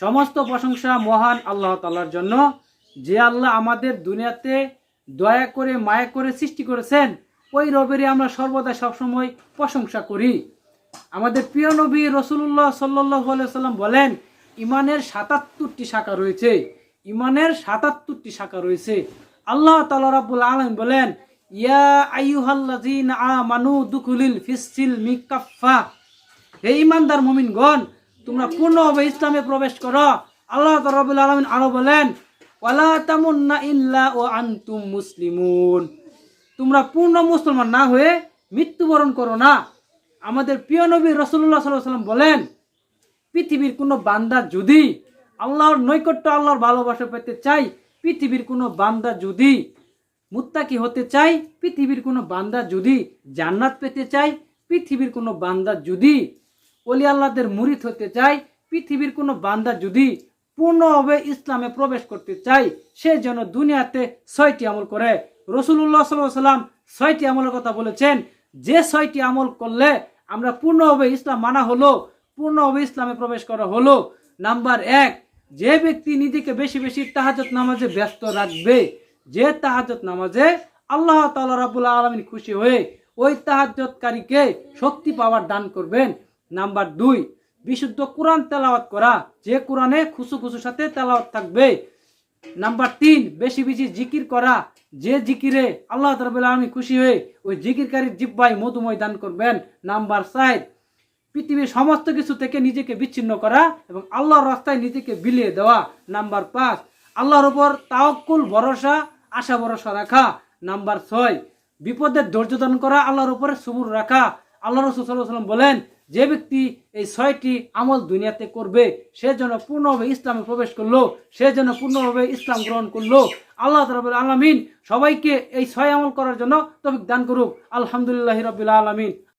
সমস্ত প্রশংসা মহান আল্লাহ তাআলার জন্য। যে আল্লাহ আমাদের দুনিয়াতে দয়া করে, মায়া করে সৃষ্টি করেছেন, ওই রবেরই আমরা সর্বদা সবসময় প্রশংসা করি। আমাদের প্রিয় নবী রসুল্লাহ সাল্লাহ সাল্লাম বলেন, ইমানের সাতাত্তরটি শাখা রয়েছে। ইমানের সাতাত্তরটি শাখা রয়েছে। আল্লাহ তালা রাবুল আলম বলেন, ইয়া মিকাফফা। হে ইমানদার মুমিনগণ তোমরা পূর্ণভাবে ইসলামে প্রবেশ করো। আল্লাহ রাব্বুল আলামিন আরও বলেন, ওয়ালা তামুন্না ও আনতুম মুসলিমুন। তোমরা পূর্ণ মুসলমান না হয়ে মৃত্যুবরণ করো না। আমাদের প্রিয় নবী রসুল্লাহ সাল্লাহ সাল্লাম বলেন, পৃথিবীর কোনো বান্দা যদি আল্লাহর নৈকট্য, আল্লাহর ভালোবাসা পেতে চাই পৃথিবীর কোনো বান্দা যদি মুত্তাকি হতে চাই পৃথিবীর কোনো বান্দা যদি জান্নাত পেতে চাই পৃথিবীর কোনো বান্দা যদি অলি আল্লাহদের মুরিদ হতে চাই, পৃথিবীর কোনো বান্দা যদি পূর্ণভাবে ইসলামে প্রবেশ করতে চাই, সে যেন দুনিয়াতে ছয়টি আমল করে। রসুল্লাহ সাল্লাহ সাল্লাম ছয়টি আমলের কথা বলেছেন, যে ছয়টি আমল করলে আমরা পূর্ণভাবে ইসলাম মানা হলো, পূর্ণভাবে ইসলামে প্রবেশ করা হলো। নাম্বার এক, যে ব্যক্তি নিজেকে বেশি বেশি তাহাজত নামাজে ব্যস্ত রাখবে, যে তাহাজত নামাজে আল্লাহ তাআলা রাব্বুল আলামিন খুশি হয়ে ওই তাহাজ্জতকারীকে শক্তি পাওয়ার দান করবেন। নাম্বার দুই, বিশুদ্ধ কোরআন তেলাওয়াত করা। যে কোরআনে খুশু খুশু সাথে তেলাওয়াত থাকবে। নাম্বার তিন, বেশি বেশি জিকির করা। যে জিকিরে আল্লাহ রাব্বুল আলামিন খুশি হয়ে ওই জিকিরকারীর জিব্বাই মধুময় দান করবেন। নাম্বার চার, পৃথিবীর সমস্ত কিছু থেকে নিজেকে বিচ্ছিন্ন করা এবং আল্লাহর রাস্তায় নিজেকে বিলিয়ে দেওয়া। নাম্বার পাঁচ, আল্লাহর উপর তাওকুল ভরসা, আশা ভরসা রাখা। নাম্বার ছয়, বিপদের ধৈর্য ধারণ করা, আল্লাহর উপরে সুবুর রাখা। আল্লাহ রসুল সাল্লাহ সাল্লাম বলেন, যে ব্যক্তি এই ছয়টি আমল দুনিয়াতে করবে, সে যেন পূর্ণভাবে ইসলামে প্রবেশ করল, সে যেন পূর্ণভাবে ইসলাম গ্রহণ করল। আল্লাহ রবিল আলমিন সবাইকে এই ছয় আমল করার জন্য তবিক দান করুক। আলহামদুলিল্লাহ রবিল আলমিন।